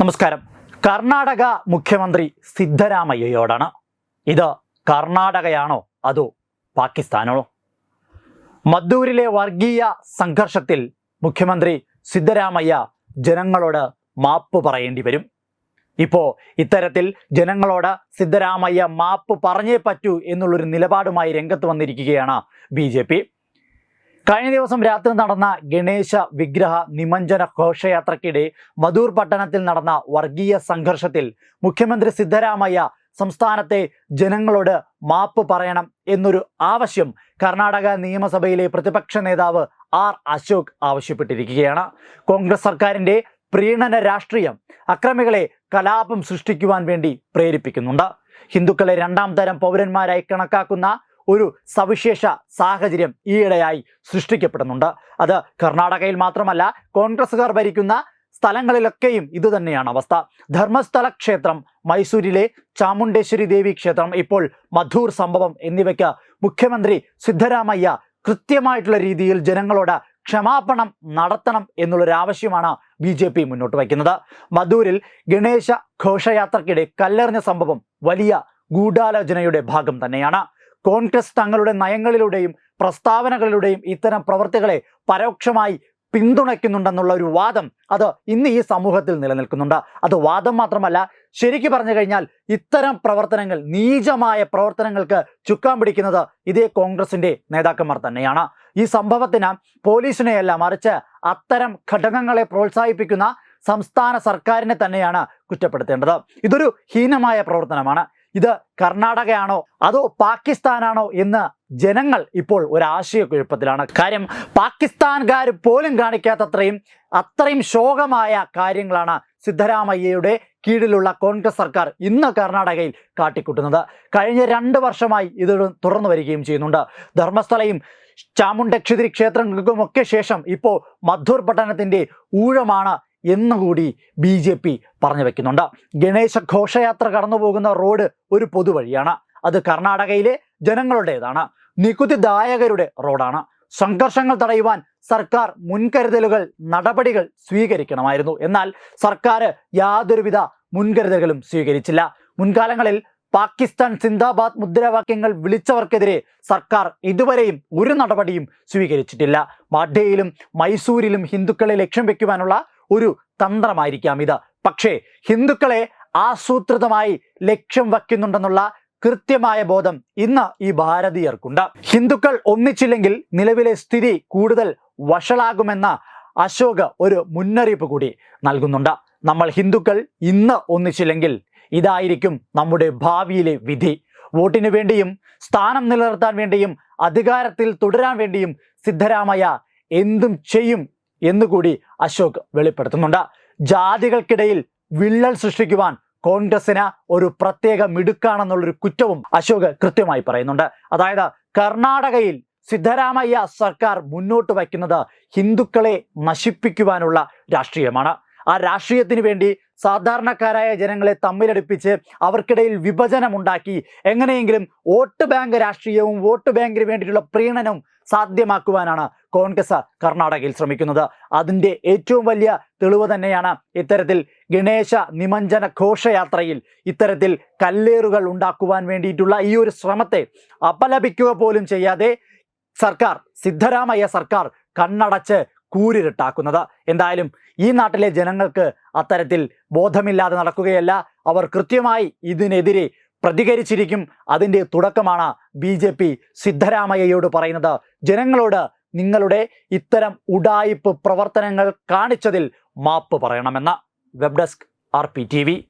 നമസ്കാരം. കർണാടക മുഖ്യമന്ത്രി സിദ്ധരാമയ്യയോടാണ്. ഇത് കർണാടകയാണോ? അതോ പാകിസ്ഥാനോ? മദ്ദൂരിലെ വർഗീയ സംഘർഷത്തിൽ മുഖ്യമന്ത്രി സിദ്ധരാമയ്യ ജനങ്ങളോട് മാപ്പ് പറയേണ്ടി വരും. ഇപ്പോൾ ഇത്തരത്തിൽ ജനങ്ങളോട് സിദ്ധരാമയ്യ മാപ്പ് പറഞ്ഞേ പറ്റൂ എന്നുള്ളൊരു നിലപാടുമായി രംഗത്ത് വന്നിരിക്കുകയാണ് ബി കഴിഞ്ഞ ദിവസം രാത്രി നടന്ന ഗണേശ വിഗ്രഹ നിമഞ്ജന ഘോഷയാത്രയ്ക്കിടെ മധൂർ പട്ടണത്തിൽ നടന്ന വർഗീയ സംഘർഷത്തിൽ മുഖ്യമന്ത്രി സിദ്ധരാമയ്യ സംസ്ഥാനത്തെ ജനങ്ങളോട് മാപ്പ് പറയണം എന്നൊരു ആവശ്യം കർണാടക നിയമസഭയിലെ പ്രതിപക്ഷ നേതാവ് ആർ അശോക് ആവശ്യപ്പെട്ടിരിക്കുകയാണ്. കോൺഗ്രസ് സർക്കാരിന്റെ പ്രീണന രാഷ്ട്രീയം അക്രമികളെ കലാപം സൃഷ്ടിക്കുവാൻ വേണ്ടി പ്രേരിപ്പിക്കുന്നുണ്ട്. ഹിന്ദുക്കളെ രണ്ടാം തരം പൗരന്മാരായി കണക്കാക്കുന്ന ഒരു സവിശേഷ സാഹചര്യം ഈയിടെയായി സൃഷ്ടിക്കപ്പെടുന്നുണ്ട്. അത് കർണാടകയിൽ മാത്രമല്ല കോൺഗ്രസ്സുകാർ ഭരിക്കുന്ന സ്ഥലങ്ങളിലൊക്കെയും ഇത് തന്നെയാണ് അവസ്ഥ. ധർമ്മസ്ഥല ക്ഷേത്രം മൈസൂരിലെ ചാമുണ്ടേശ്വരി ദേവി ക്ഷേത്രം ഇപ്പോൾ മധൂർ സംഭവം എന്നിവയ്ക്ക് മുഖ്യമന്ത്രി സിദ്ധരാമയ്യ കൃത്യമായിട്ടുള്ള രീതിയിൽ ജനങ്ങളോട് ക്ഷമാപണം നടത്തണം എന്നുള്ളൊരു ആവശ്യമാണ് ബി ജെ പി മുന്നോട്ട് വയ്ക്കുന്നത്. മധൂരിൽ ഗണേശ ഘോഷയാത്രയ്ക്കിടെ കല്ലെറിഞ്ഞ സംഭവം വലിയ ഗൂഢാലോചനയുടെ ഭാഗം തന്നെയാണ്. കോൺഗ്രസ് തങ്ങളുടെ നയങ്ങളിലൂടെയും പ്രസ്താവനകളിലൂടെയും ഇത്തരം പ്രവർത്തികളെ പരോക്ഷമായി പിന്തുണയ്ക്കുന്നുണ്ടെന്നുള്ള ഒരു വാദം അത് ഇന്ന് ഈ സമൂഹത്തിൽ നിലനിൽക്കുന്നുണ്ട്. അത് വാദം മാത്രമല്ല ശരിക്കു പറഞ്ഞു കഴിഞ്ഞാൽ ഇത്തരം പ്രവർത്തനങ്ങൾ നീചമായ പ്രവർത്തനങ്ങൾക്ക് ചുക്കാൻ പിടിക്കുന്നത് ഇതേ കോൺഗ്രസിന്റെ നേതാക്കന്മാർ തന്നെയാണ്. ഈ സംഭവത്തിന് പോലീസിനെയല്ല മറിച്ച് അത്തരം ഘടകങ്ങളെ പ്രോത്സാഹിപ്പിക്കുന്ന സംസ്ഥാന സർക്കാരിനെ തന്നെയാണ് കുറ്റപ്പെടുത്തേണ്ടത്. ഇതൊരു ഹീനമായ പ്രവർത്തനമാണ്. ഇത് കർണാടകയാണോ? അതോ പാകിസ്ഥാനാണോ എന്ന് ജനങ്ങൾ ഇപ്പോൾ ഒരു ആശയക്കുഴപ്പത്തിലാണ്. കാര്യം പാകിസ്ഥാൻകാർ പോലും കാണിക്കാത്തത്രയും അത്രയും ശോകമായ കാര്യങ്ങളാണ് സിദ്ധരാമയ്യയുടെ കീഴിലുള്ള കോൺഗ്രസ് സർക്കാർ ഇന്ന് കർണാടകയിൽ കാട്ടിക്കൂട്ടുന്നത്. കഴിഞ്ഞ രണ്ട് വർഷമായി ഇത് തുറന്നു വരികയും ചെയ്യുന്നുണ്ട്. ധർമ്മസ്ഥലയും ചാമുണ്ടക്ഷതിരി ക്ഷേത്രങ്ങൾക്കുമൊക്കെ ശേഷം ഇപ്പോൾ മധൂർ പട്ടണത്തിന്റെ ഊഴമാണ് എന്നുകൂടി ബി ജെ പി പറഞ്ഞു വെക്കുന്നുണ്ട്. ഗണേശ ഘോഷയാത്ര കടന്നു പോകുന്ന റോഡ് ഒരു പൊതുവഴിയാണ്. അത് കർണാടകയിലെ ജനങ്ങളുടേതാണ്. നികുതിദായകരുടെ റോഡാണ്. സംഘർഷങ്ങൾ തടയുവാൻ സർക്കാർ മുൻകരുതലുകൾ നടപടികൾ സ്വീകരിക്കണമായിരുന്നു. എന്നാൽ സർക്കാർ യാതൊരുവിധ മുൻകരുതലുകളും സ്വീകരിച്ചില്ല. മുൻകാലങ്ങളിൽ പാകിസ്ഥാൻ സിന്ദാബാദ് മുദ്രാവാക്യങ്ങൾ വിളിച്ചവർക്കെതിരെ സർക്കാർ ഇതുവരെയും ഒരു നടപടിയും സ്വീകരിച്ചിട്ടില്ല. മാഡ്യയിലും മൈസൂരിലും ഹിന്ദുക്കളെ ലക്ഷ്യം വെക്കുവാനുള്ള ഒരു തന്ത്രമായിരിക്കാം ഇത്. പക്ഷേ ഹിന്ദുക്കളെ ആസൂത്രിതമായി ലക്ഷ്യം വയ്ക്കുന്നുണ്ടെന്നുള്ള കൃത്യമായ ബോധം ഇന്ന് ഈ ഭാരതീയർക്കുണ്ട്. ഹിന്ദുക്കൾ ഒന്നിച്ചില്ലെങ്കിൽ നിലവിലെ സ്ഥിതി കൂടുതൽ വഷളാകുമെന്ന അശോക് ഒരു മുന്നറിയിപ്പ് കൂടി നൽകുന്നുണ്ട്. നമ്മൾ ഹിന്ദുക്കൾ ഇന്ന് ഒന്നിച്ചില്ലെങ്കിൽ ഇതായിരിക്കും നമ്മുടെ ഭാവിയിലെ വിധി. വോട്ടിന് വേണ്ടിയും സ്ഥാനം നിലനിർത്താൻ വേണ്ടിയും അധികാരത്തിൽ തുടരാൻ വേണ്ടിയും സിദ്ധരാമയ്യ എന്തും ചെയ്യും എന്നുകൂടി അശോക് വെളിപ്പെടുത്തുന്നുണ്ട്. ജാതികൾക്കിടയിൽ വിള്ളൽ സൃഷ്ടിക്കുവാൻ കോൺഗ്രസിന് ഒരു പ്രത്യേക മിടുക്കാണെന്നുള്ളൊരു കുറ്റവും അശോക് കൃത്യമായി പറയുന്നുണ്ട്. അതായത് കർണാടകയിൽ സിദ്ധരാമയ്യ സർക്കാർ മുന്നോട്ട് വയ്ക്കുന്നത് ഹിന്ദുക്കളെ നശിപ്പിക്കുവാനുള്ള രാഷ്ട്രീയമാണ്. ആ രാഷ്ട്രീയത്തിന് വേണ്ടി സാധാരണക്കാരായ ജനങ്ങളെ തമ്മിലടുപ്പിച്ച് അവർക്കിടയിൽ വിഭജനമുണ്ടാക്കി എങ്ങനെയെങ്കിലും വോട്ട് ബാങ്ക് രാഷ്ട്രീയവും വോട്ട് ബാങ്കിന് വേണ്ടിയിട്ടുള്ള പ്രീണനവും സാധ്യമാക്കുവാനാണ് കോൺഗ്രസ് കർണാടകയിൽ ശ്രമിക്കുന്നത്. അതിന്റെ ഏറ്റവും വലിയ തെളിവ് തന്നെയാണ് ഇത്തരത്തിൽ ഗണേശ നിമഞ്ജന ഘോഷയാത്രയിൽ ഇത്തരത്തിൽ കല്ലേറുകൾ ഉണ്ടാക്കുവാൻ വേണ്ടിയിട്ടുള്ള ഈ ഒരു ശ്രമത്തെ അപലപിക്കുക പോലും ചെയ്യാതെ സർക്കാർ സിദ്ധരാമയ്യ സർക്കാർ കണ്ണടച്ച് കൂരിരുട്ടാക്കുന്നത്. എന്തായാലും ഈ നാട്ടിലെ ജനങ്ങൾക്ക് അത്തരത്തിൽ ബോധമില്ലാതെ നടക്കുകയല്ല. അവർ കൃത്യമായി ഇതിനെതിരെ പ്രതികരിച്ചിരിക്കും. അതിന്റെ തുടക്കമാണ് ബി ജെ പി സിദ്ധരാമയ്യയോട് പറയുന്നത്. ജനങ്ങളോട് നിങ്ങളുടെ ഇത്തരം ഉഡായിപ്പ് പ്രവർത്തനങ്ങൾ കാണിച്ചതിൽ മാപ്പ് പറയണമെന്ന്. Web desk R P T V.